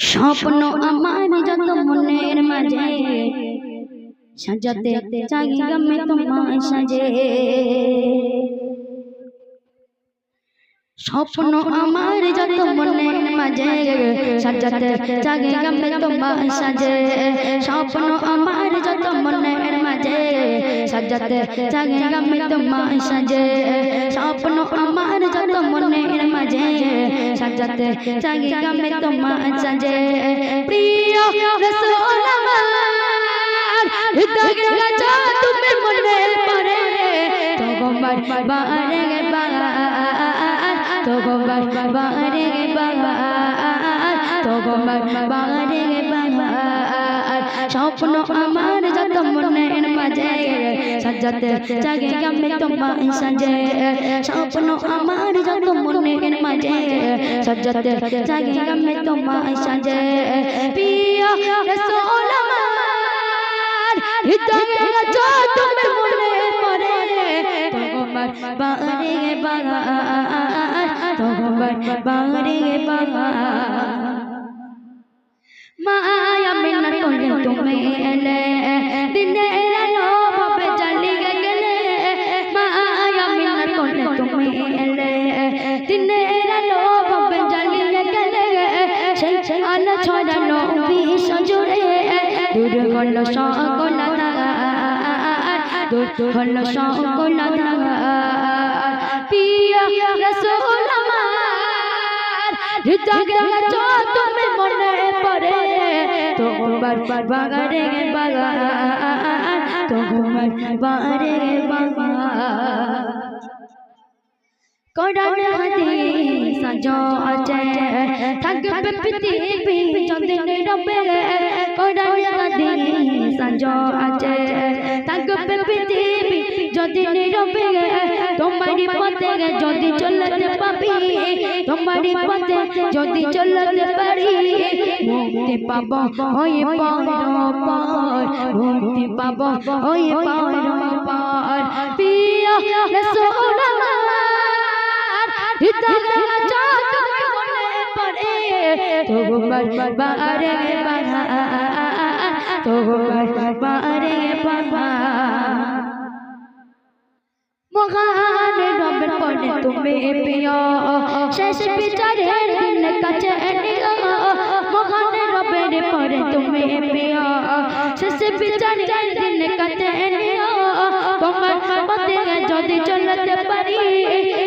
স্বপ্ন আমার যত মনের মাঝে। সাজাতে চাই গমে তোমায় সাজে। স্বপ্ন আমার যত মনের মাঝে। সাজাতে চাই গমে তোমায় সাজে। স্বপ্ন আমার যত মনের মাঝে। সাজাতে চাই গমে তোমায় সাজে। স্বপ্ন আমার যত মনের মাঝে সাজাতে চাই গমে তোমায় সাজে। প্রিয় রসুল আমার হৃদয়ের কাছে তুমি মনে পড়ে তো গোবার বারে বাবা তো গোবার বারে বাবা তো গোবার বারে। বাবা স্বপ্ন আমার যত মনের মাঝে, সাজাতে জাগে আমি তোমায় সাজে। স্বপ্ন আমার যত মনের মাঝে সাজাতে জাগে আমি তোমায় সাজে প্রিয় হৃদয়ে আছো তুমি মনে পড়ে। তোমার বারে বাবা তোমার বারে বাবা মায়া মিনার করে তুমি এলে। আলো ছড়ানো বিষ জুড়ে দূর হলো সকল দূর হলো সকল পিয়া রসুল আমার হৃদয়ে আছো তুমি মনে পড়ে। তোমার বাগারে বাগা তোমার বাগারে বাগা কোরআন হাদিস সাজো আছে। থাকবে পৃথিবী যদিন রবে কোরআন হাদিস সাজো আছে। থাকবে পৃথিবী যদিন রবে তোমারি পথে যদি চলতে পাবি তোমারি পথে যদি চলতে পারি মুক্তি পাব ওই পর পর মুক্তি পাব ওই পর পর রসুল তোমার বারে বাবা তোমার বারে বাবা মহান রবের পরে তুমি প্রিয় শেষ বিচারের দিন কাছে মহান রবের পরে তুমি প্রিয় শেষ বিচারের দিন কাছে তোমার পথে যদি চলতে পারি